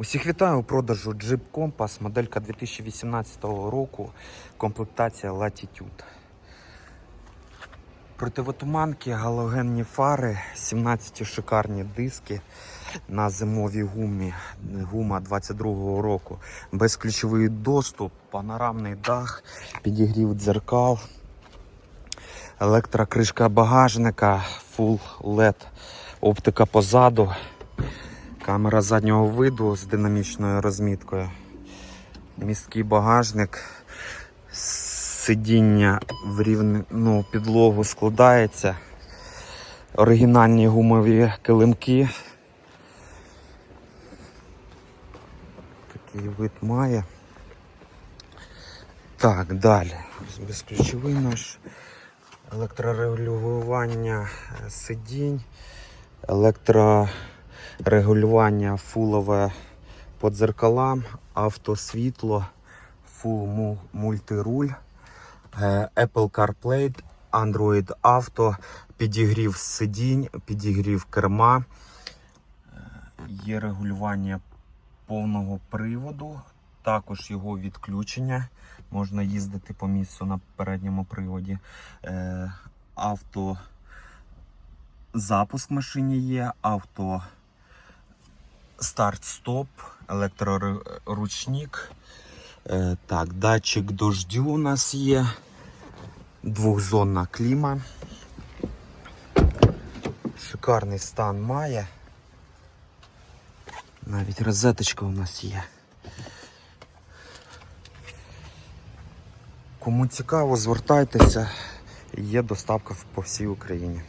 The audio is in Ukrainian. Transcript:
Усіх вітаю у продажу Jeep Compass, моделька 2018 року, комплектація Latitude. Противотуманки, галогенні фари, 17 шикарні диски на зимовій гумі, гума 22-го року, безключовий доступ, панорамний дах, підігрів дзеркал, електрокришка багажника, Full LED, оптика позаду. Камера заднього виду з динамічною розміткою. Місткий багажник. Сидіння в рівну ну, підлогу складається. Оригінальні гумові килимки. Такий вид має. Так, далі. Безключовий наш. Електрорегулювання сидінь. Електро регулювання фулове по дзеркалам, автосвітло, фул мультируль, е, Apple CarPlay, Android Auto, підігрів сидінь, підігрів керма, є регулювання повного приводу, також його відключення. Можна їздити по місцю на передньому приводі. Е, Авто запуск в машині є, авто старт-стоп, електроручник. Е, так, датчик дождю у нас є. Двохзонна кліма. Шикарний стан має. Навіть розеточка у нас є. Кому цікаво, звертайтеся. Є доставка по всій Україні.